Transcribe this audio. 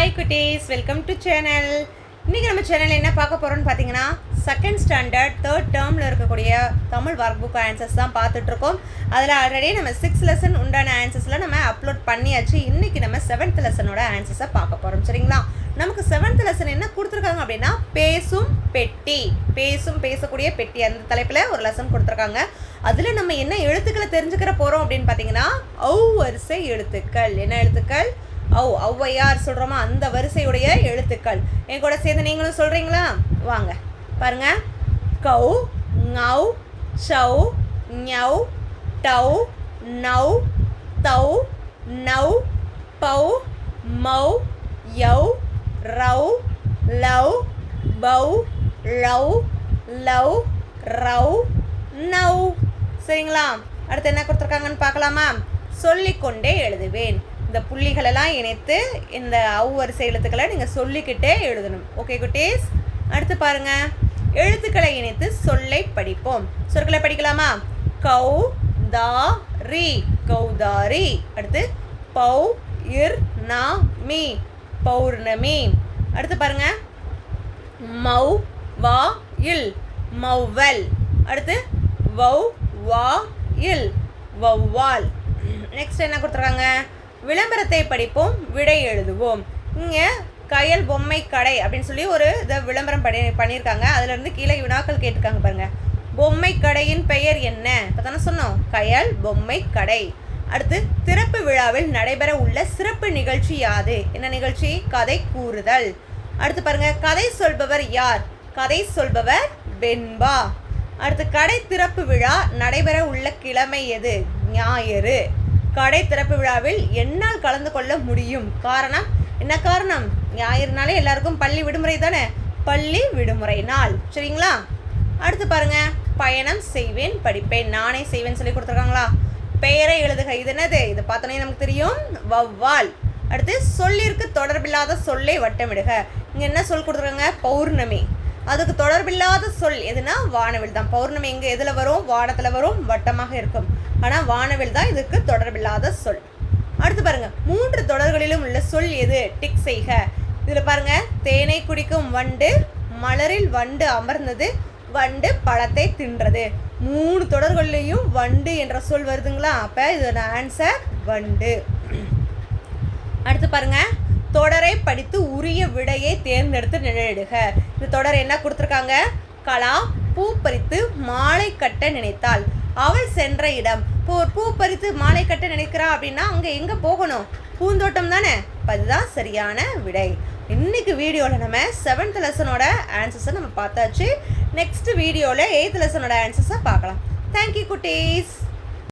Hi குட்டீஸ் welcome to channel இன்றைக்கி நம்ம சேனல் என்ன பார்க்க போகிறோம்னு பார்த்தீங்கன்னா செகண்ட் ஸ்டாண்டர்ட் தேர்ட் டேர்மில் இருக்கக்கூடிய தமிழ் ஒர்க் புக் ஆன்சர்ஸ் தான் பார்த்துட்ருக்கோம் அதில் ஆல்ரெடி நம்ம சிக்ஸ் லெசன் உண்டான ஆன்சர்ஸ்லாம் நம்ம அப்லோட் பண்ணியாச்சு. இன்றைக்கி நம்ம செவன்த் லெசனோட ஆன்சர்ஸை பார்க்க போகிறோம் சரிங்களா? நமக்கு செவன்த் லெசன் என்ன கொடுத்துருக்காங்க அப்படின்னா பேசும் பெட்டி. பேசும் பேசக்கூடிய பெட்டி அந்த தலைப்பில் ஒரு லெசன் கொடுத்துருக்காங்க. அதில் நம்ம என்ன எழுத்துக்களை தெரிஞ்சுக்கிற போகிறோம் அப்படின்னு பார்த்தீங்கன்னா ஔ வரிசை எழுத்துக்கள். என்ன எழுத்துக்கள்? ஔ ஔவையார் சொல்கிறோமா அந்த வரிசையுடைய எழுத்துக்கள். என் கூட சேர்ந்து நீங்களும் சொல்கிறீங்களா வாங்க. பாருங்க. கௌ ngau சௌ ஞவ் டௌ நௌ தௌ நௌ பௌ மௌ யௌ ரௌ லவ் பௌ லவ் லவ் ரவ் நௌ. சரிங்களா? அடுத்து என்ன கொடுத்துருக்காங்கன்னு பார்க்கலாமா? சொல்லிக்கொண்டே எழுதுவேன். இந்த புள்ளிகளெல்லாம் இணைத்து இந்த அவ்வரிசை எழுத்துக்களை நீங்கள் சொல்லிக்கிட்டே எழுதணும். ஓகே குட்டீஸ்? அடுத்து பாருங்க. எழுத்துக்களை இணைத்து சொல்லை படிப்போம். சொற்களை படிக்கலாமா? கௌ தா ரி கௌதாரி. அடுத்து பௌ இர் நா மீ பௌர்ணமி. அடுத்து பாருங்க. மௌ வா இல் மௌவல். அடுத்து வௌ வா இல் வௌவால். நெக்ஸ்ட் என்ன கொடுத்துருக்காங்க? விளம்பரத்தை படிப்போம் விடை எழுதுவோம். இங்கே கயல் பொம்மை கடை அப்படின்னு சொல்லி ஒரு இதை விளம்பரம் பண்ணி பண்ணியிருக்காங்க. அதுலேருந்து கீழே வினாக்கள் கேட்டிருக்காங்க பாருங்க. பொம்மை கடையின் பெயர் என்ன? இப்போ தானே சொன்னோம். கயல் பொம்மை கடை. அடுத்து திறப்பு விழாவில் நடைபெற உள்ள சிறப்பு நிகழ்ச்சி யாது? என்ன நிகழ்ச்சி? கதை கூறுதல். அடுத்து பாருங்க கதை சொல்பவர் யார்? கதை சொல்பவர் வெண்பா. அடுத்து கடை திறப்பு விழா நடைபெற உள்ள கிழமை எது? ஞாயிறு. கடை திறப்பு விழாவில் என்னால் கலந்து கொள்ள முடியும். காரணம்? என்ன காரணம்? ஞாயிறுனாலே எல்லாருக்கும் பள்ளி விடுமுறை தானே? பள்ளி விடுமுறை நாள். சரிங்களா? அடுத்து பாருங்க. பயணம் செய்வேன் படிப்பேன் நானே செய்வேன் சொல்லி கொடுத்துருக்காங்களா? பெயரை எழுதுக. இது என்னது? இது பார்த்தோன்னே நமக்கு தெரியும். வௌவால். அடுத்து சொல்லிற்கு தொடர்பில்லாத சொல்லை வட்டமிடுக. இங்கே என்ன சொல் கொடுத்துருக்காங்க? பௌர்ணமி. அதுக்கு தொடர்பில்லாத சொல் எதுனா வானவில் தான். பௌர்ணமி எங்கே எதில் வரும்? வானத்தில் வரும் வட்டமாக இருக்கும். ஆனால் வானவில் தான் இதுக்கு தொடர்பில்லாத சொல். அடுத்து பாருங்க. மூன்று தொடர்களிலும் உள்ள சொல் எது? டிக் செய்க. இதில் பாருங்க. தேனை குடிக்கும் வண்டு மலரில் வண்டு அமர்ந்தது வண்டு பழத்தை தின்றது. மூணு தொடர்கள்லையும் வண்டு என்ற சொல் வருதுங்களா? அப்போ இதோட ஆன்சர் வண்டு. அடுத்து பாருங்க. தொடரை படித்து உரிய விடையை தேர்ந்தெடுத்து நிழலிடுக இந்த தொடர் என்ன கொடுத்துருக்காங்க? கலா பூ பறித்து மாலை கட்ட நினைத்தாள். அவள் சென்ற இடம். இப்போ ஒரு பூ பறித்து மாலை கட்ட நினைக்கிறா அப்படின்னா அங்கே எங்கே போகணும்? பூந்தோட்டம் தானே? அதுதான் சரியான விடை. இன்னைக்கு வீடியோவில் நம்ம செவன்த் லெசனோட ஆன்சர்ஸை நம்ம பார்த்தாச்சு. நெக்ஸ்ட் வீடியோவில் எயித் லெசனோட ஆன்சர்ஸை பார்க்கலாம். தேங்க்யூ குட்டீஸ்.